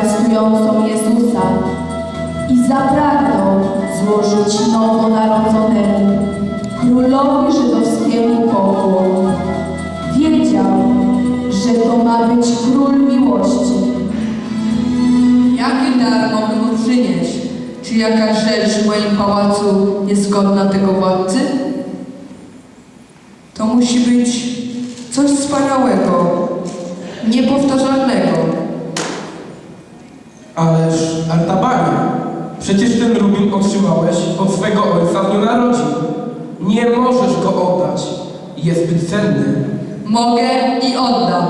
zwiastującą Jezusa i zapragną złożyć nowonarodzonemu królowi żydowskiemu pokłon. Wiedział, że to ma być król miłości. Jaki dar mogę mu przynieść? Czy jaka rzecz w moim pałacu jest godna tego władcy? To musi być coś wspaniałego, niepowtarzalnego. Ależ, Artabanie, przecież ten rubin otrzymałeś od swego ojca w dniu narodzin. Nie możesz go oddać. Jest zbyt cenny. Mogę i oddam.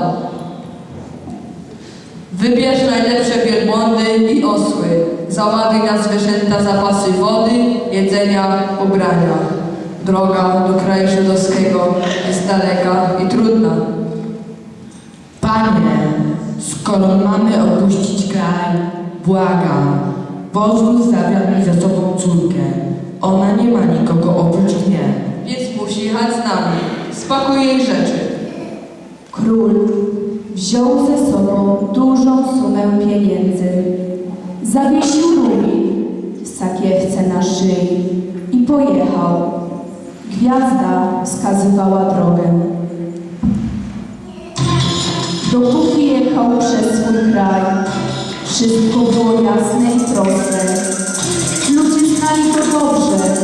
Wybierz najlepsze wielbłądy i osły. Załaduj na zwierzęta zapasy wody, jedzenia, ubrania. Droga do kraju żydowskiego jest daleka i trudna. Panie, skoro mamy opuścić kraj, błagam, pozwól zabrać mi ze sobą córkę. Ona nie ma nikogo oprócz mnie. Więc musi jechać z nami. Spakuj jej rzeczy. Król wziął ze sobą dużą sumę pieniędzy, zawiesił rubin w sakiewce na szyi i pojechał. Gwiazda wskazywała drogę. Dopóki przez swój kraj, wszystko było jasne i proste. Ludzie znali go dobrze,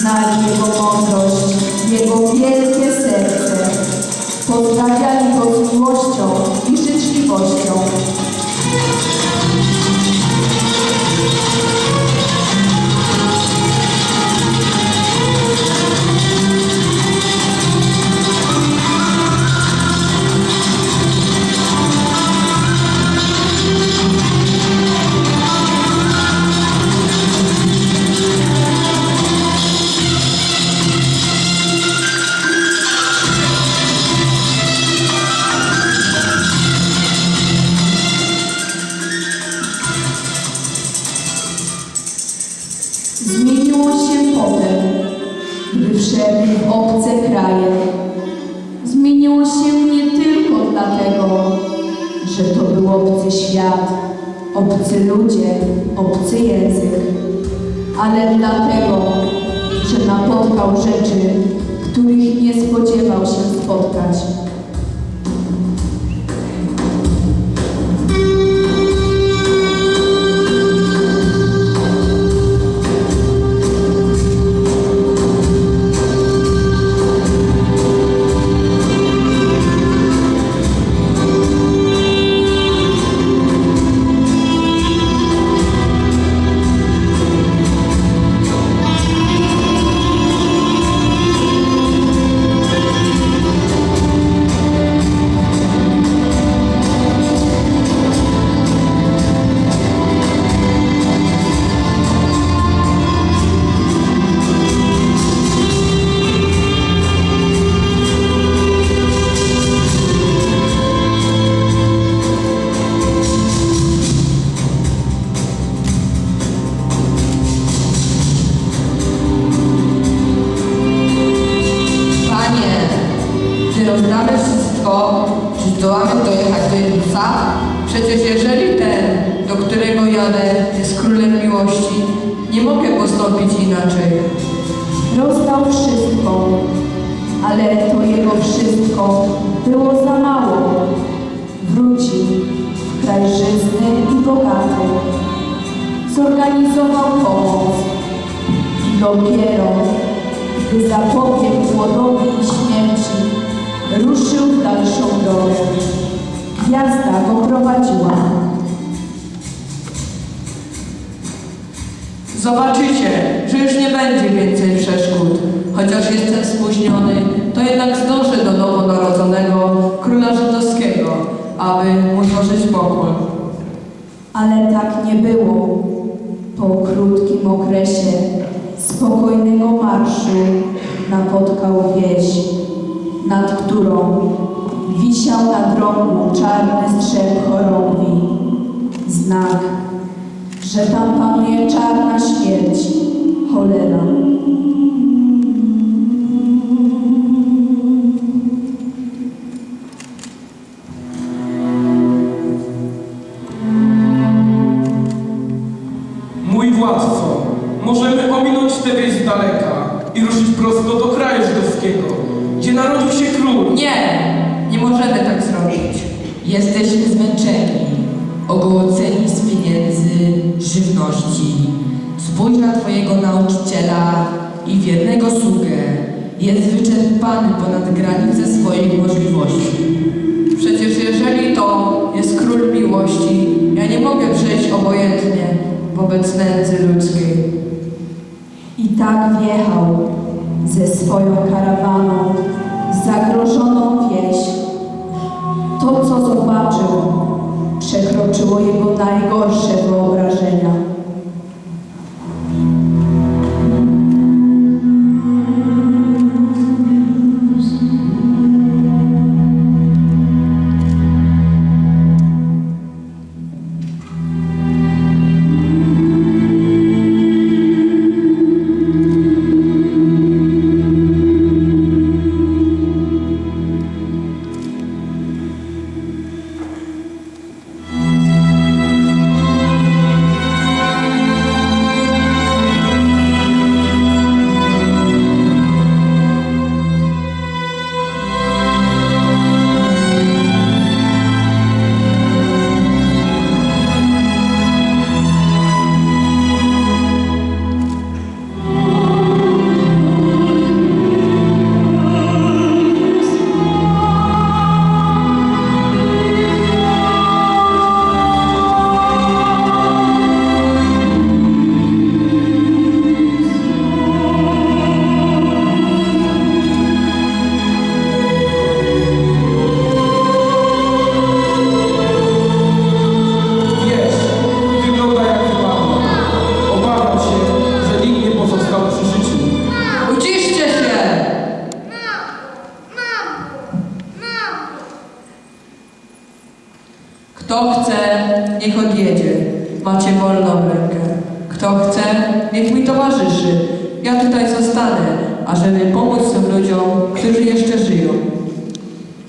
znali jego mądrość, obce kraje. Zmieniło się nie tylko dlatego, że to był obcy świat, obcy ludzie, obcy język, ale dlatego, że napotkał rzeczy, których nie spodziewał się spotkać. Postąpić inaczej. Rozdał wszystko, ale to jego wszystko było za mało. Wrócił w kraj żyzny i bogaty. Zorganizował pomoc. Dopiero, gdy zapobiegł głodowi i śmierci, ruszył w dalszą drogę. Gwiazda go prowadziła. Zobaczycie, że już nie będzie więcej przeszkód. Chociaż jestem spóźniony, to jednak zdążę do nowonarodzonego króla żydowskiego, aby mu złożyć pokłon. Ale tak nie było. Po krótkim okresie spokojnego marszu napotkał wieś, nad którą wisiał na drągu czarny strzep chorągwi. Znak, że tam panuje czarna śmierć, cholera. Swoją karawaną zagrożoną wieś. To, co zobaczył, przekroczyło jego najgorsze wyobrażenia. Macie wolną rękę. Kto chce, niech mi towarzyszy. Ja tutaj zostanę, ażeby pomóc tym ludziom, którzy jeszcze żyją.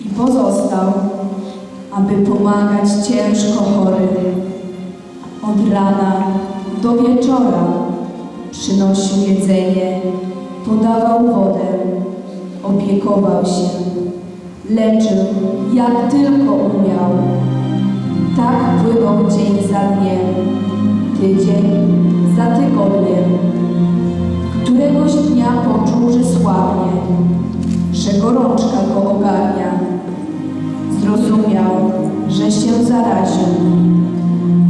I pozostał, aby pomagać ciężko chorym. Od rana do wieczora przynosił jedzenie, podawał wodę, opiekował się, leczył jak tylko umiał. Tak płynął dzień za dniem, tydzień za tygodniem. Któregoś dnia poczuł, że słabnie, że gorączka go ogarnia. Zrozumiał, że się zaraził,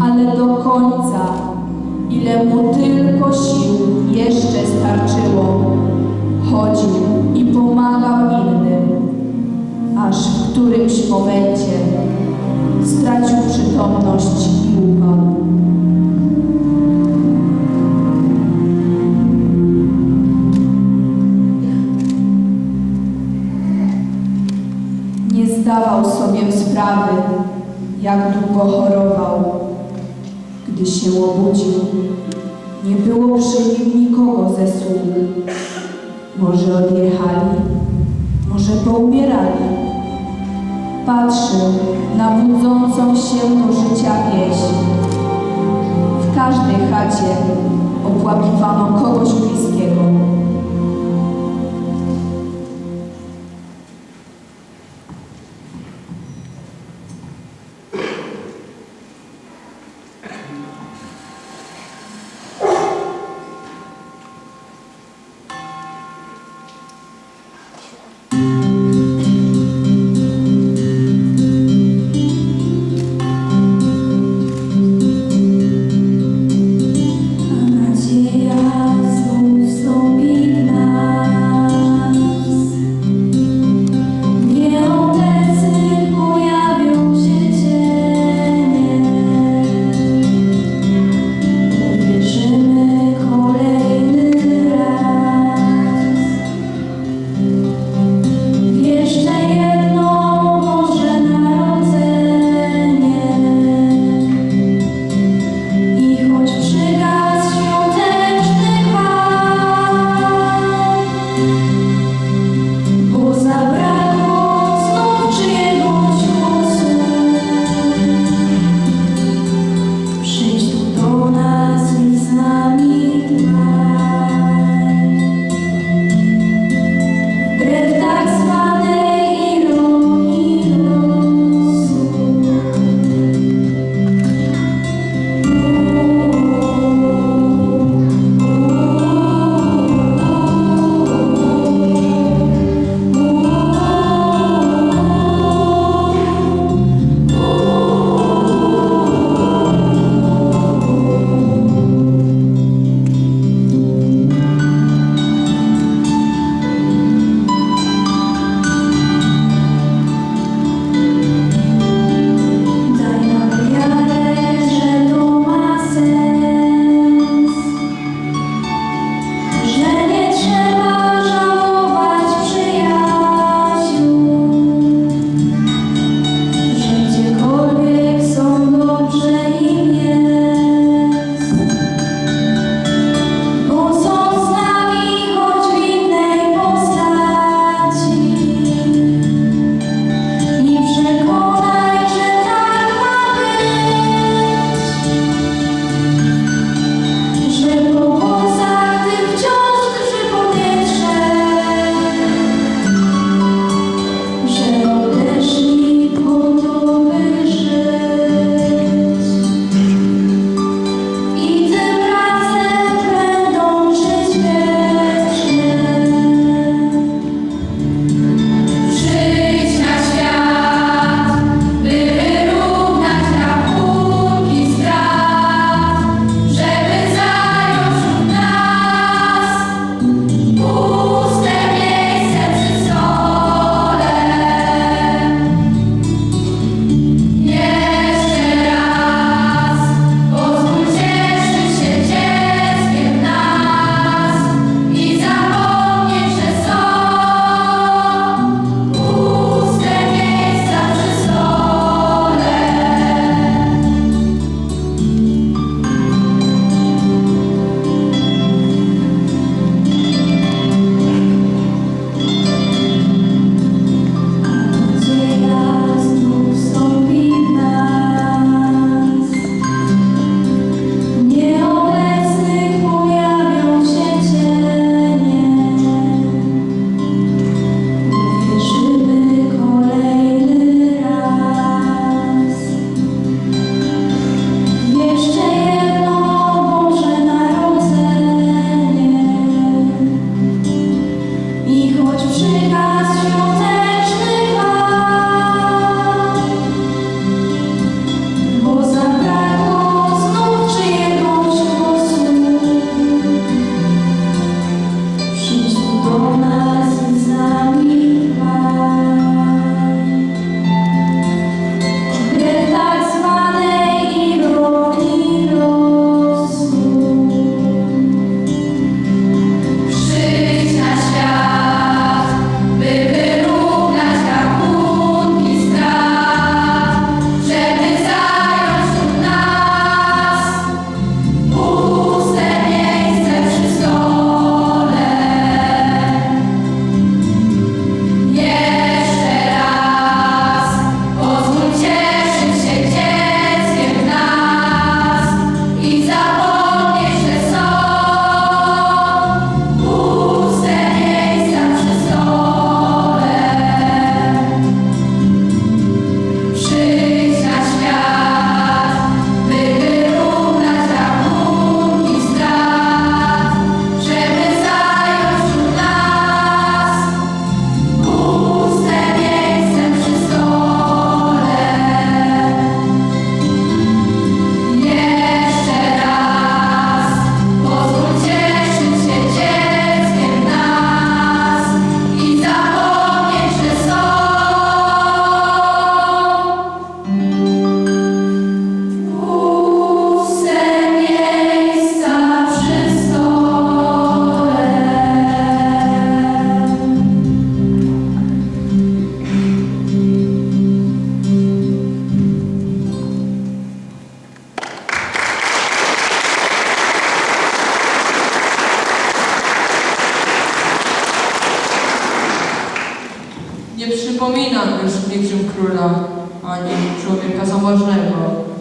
ale do końca, ile mu tylko sił jeszcze starczyło, chodził i pomagał innym, aż w którymś momencie stracił przytomność się obudził, nie było przy nim nikogo ze sług. Może odjechali, może poumierali. Patrzył na budzącą się do życia wieś. W każdej chacie opłakiwano kogoś bliskiego.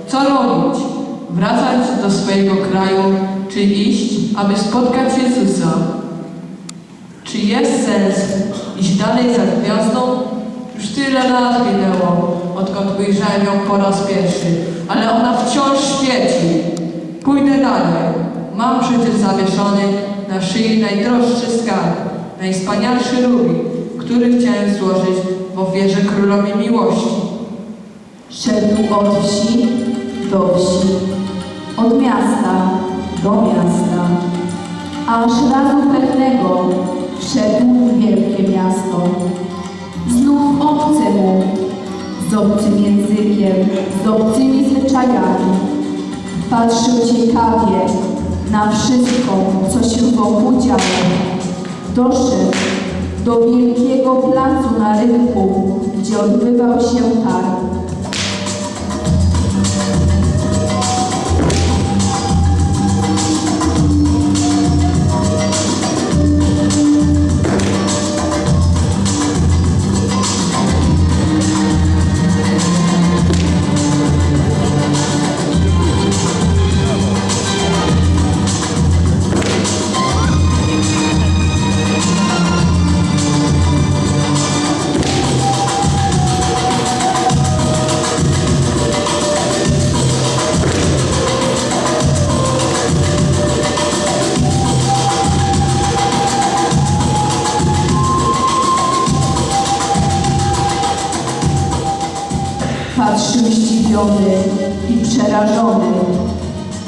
Co robić? Wracać do swojego kraju, czy iść, aby spotkać Jezusa? Czy jest sens iść dalej za gwiazdą? Już tyle lat minęło, odkąd ujrzałem ją po raz pierwszy, ale ona wciąż świeci. Pójdę dalej. Mam przecież zawieszony na szyi najdroższy skarb, najwspanialszy rubin, który chciałem złożyć w ofierze królowi miłości. Szedł od wsi do wsi, od miasta do miasta, aż razu pewnego wszedł w wielkie miasto. Znów obce mu, z obcym językiem, z obcymi zwyczajami. Patrzył ciekawie na wszystko, co się wokół działo. Doszedł do wielkiego placu na rynku, gdzie odbywał się targ. Zdziwiony i przerażony.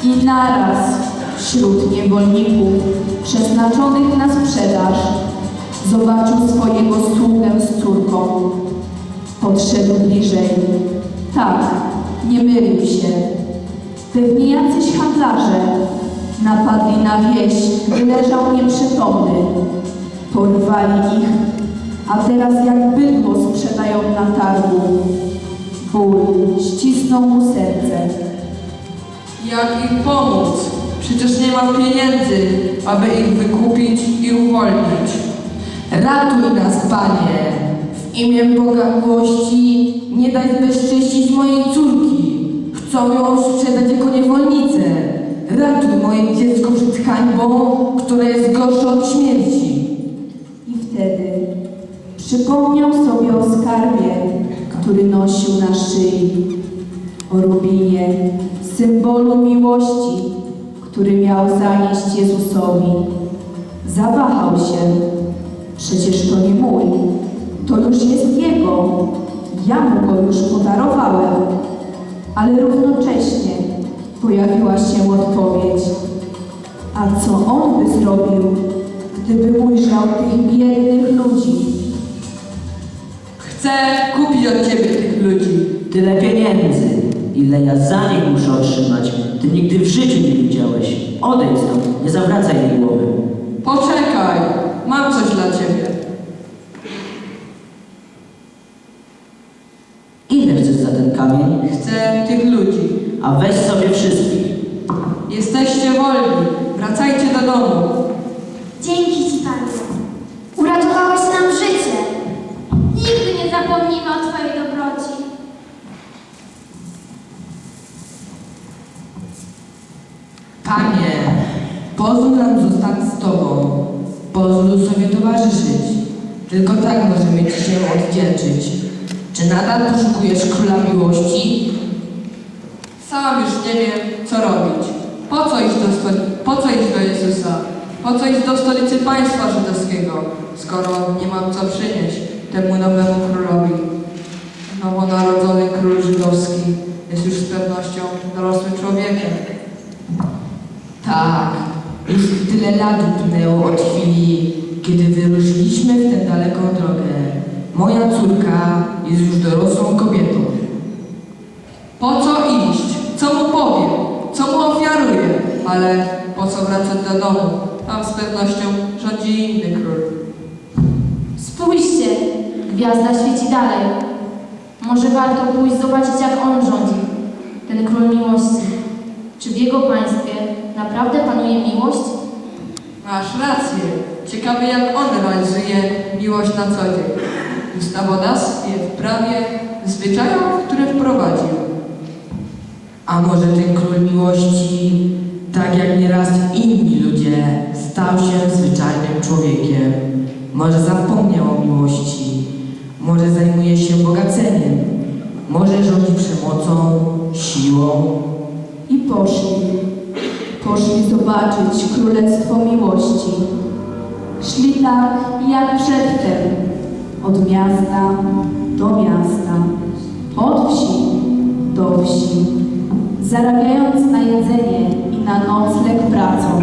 I naraz wśród niewolników przeznaczonych na sprzedaż zobaczył swojego sługę z córką. Podszedł bliżej. Tak, nie mylił się. Pewnie jacyś handlarze napadli na wieś, gdy leżał nieprzytomny. Porwali ich, a teraz jak bydło sprzedają na targu. Ból ścisnął mu serce. Jak im pomóc? Przecież nie mam pieniędzy, aby ich wykupić i uwolnić. Ratuj nas, Panie! W imię Boga miłości nie daj zbezcześcić mojej córki. Chcą ją sprzedać jako niewolnicę. Ratuj moje dziecko przed hańbą, która jest gorsza od śmierci. I wtedy przypomniał sobie o skarbie, który nosił na szyi, o rubinie, symbolu miłości, który miał zanieść Jezusowi. Zawahał się. Przecież to nie mój, to już jest Jego. Ja mu go już podarowałem. Ale równocześnie pojawiła się odpowiedź. A co on by zrobił, gdyby ujrzał tych biednych ludzi? Chcę kupić od ciebie tych ludzi. Tyle pieniędzy, ile ja za nich muszę otrzymać. Ty nigdy w życiu nie widziałeś. Odejdź stąd, nie zawracaj mi głowy. Poczekaj, mam coś dla ciebie. Ile chcesz za ten kamień? Chcę tych ludzi. A weź sobie wszystkich. Jesteście wolni. Wracajcie do domu. Pozwól nam zostać z Tobą. Pozwól sobie towarzyszyć. Tylko tak możemy Ci się odwdzięczyć. Czy nadal poszukujesz króla miłości? Sam już nie wiem, co robić. Po co iść do, po co iść do Jezusa? Po co iść do stolicy państwa żydowskiego, skoro nie mam co przynieść temu nowemu królowi? Nowonarodzony król żydowski jest już z pewnością dorosłym człowiekiem. Tak. Już tyle lat upłynęło od chwili, kiedy wyruszyliśmy w tę daleką drogę. Moja córka jest już dorosłą kobietą. Po co iść? Co mu powiem? Co mu ofiaruję? Ale po co wracać do domu? Tam z pewnością rządzi inny król. Spójrzcie, gwiazda świeci dalej. Może warto pójść zobaczyć, jak on rządzi, ten król miłości. Czy w jego państwie naprawdę panuje miłość? Masz rację. Ciekawe jak on realizuje miłość na co dzień. ustawodawstwie, w prawie, w zwyczajach, które wprowadził. A może ten król miłości, tak jak nieraz inni ludzie, stał się zwyczajnym człowiekiem. Może zapomniał o miłości, może zajmuje się bogaceniem, może rządzi przemocą, siłą. Poszli. Poszli zobaczyć królestwo miłości. Szli tak jak przedtem, od miasta do miasta, od wsi do wsi, zarabiając na jedzenie i na nocleg pracą.